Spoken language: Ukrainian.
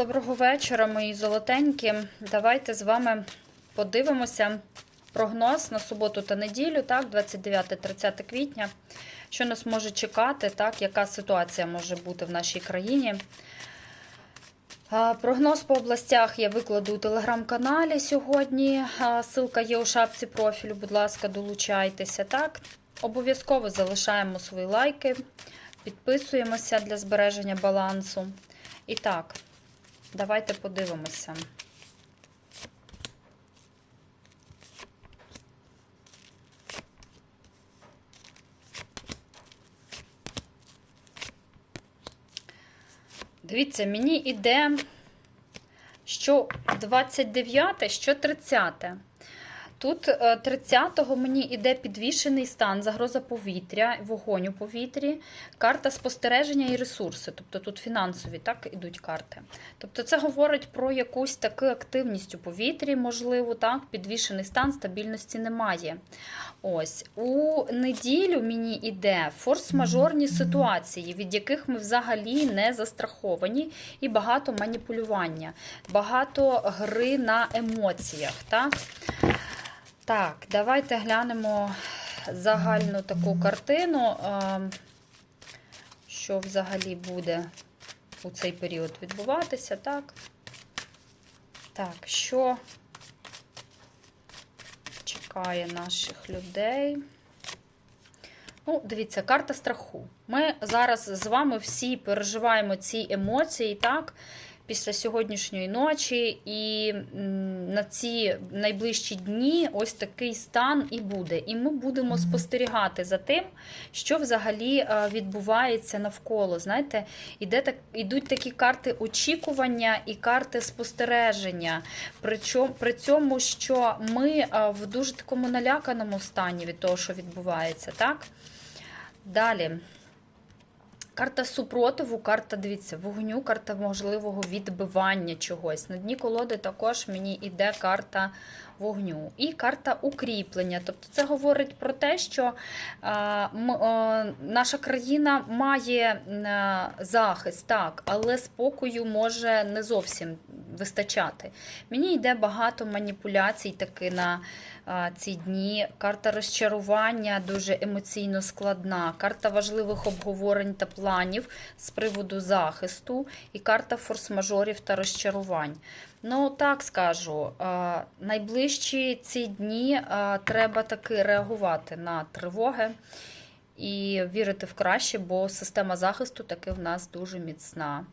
Доброго вечора, мої золотенькі. Давайте з вами подивимося прогноз на суботу та неділю, так, 29-30 квітня. Що нас може чекати, так, яка ситуація може бути в нашій країні. Прогноз по областях я викладу у телеграм-каналі сьогодні. А, Ссылка є у шапці профілю, будь ласка, долучайтеся. Так, обов'язково залишаємо свої лайки, підписуємося для збереження балансу. І так, давайте подивимося. Дивіться, мені йде що 29, що 30. Тут 30-го мені йде підвішений стан, загроза повітря, вогонь у повітрі, карта спостереження і ресурси. Тобто тут фінансові так ідуть карти. Тобто це говорить про якусь таку активність у повітрі, можливо, так, підвішений стан, стабільності немає. Ось у неділю мені йде форс-мажорні ситуації, від яких ми взагалі не застраховані, і багато маніпулювання, багато гри на емоціях. так. Так, давайте глянемо загальну таку картину, що взагалі буде у цей період відбуватися. Так, так, що чекає наших людей? Ну, дивіться, карта страху. Ми зараз з вами всі переживаємо ці емоції, так? Після сьогоднішньої ночі, і на ці найближчі дні ось такий стан і буде. І ми будемо спостерігати за тим, що взагалі відбувається навколо. Знаєте, іде так, ідуть такі карти очікування і карти спостереження. Причому, при цьому, що ми в дуже такому наляканому стані від того, що відбувається. так? Далі. Карта супротиву, карта, дивіться, вогню, карта можливого відбивання чогось. На дні колоди також мені йде карта вогню. І карта укріплення. Тобто це говорить про те, що м, наша країна має захист, так, але спокою може не зовсім вистачати. Мені йде багато маніпуляцій таки на ці дні. Карта розчарування дуже емоційно складна, карта важливих обговорень та планів з приводу захисту, і карта форс-мажорів та розчарувань. Ну, так скажу, найближчі ці дні треба таки реагувати на тривоги і вірити в краще, бо система захисту таки в нас дуже міцна.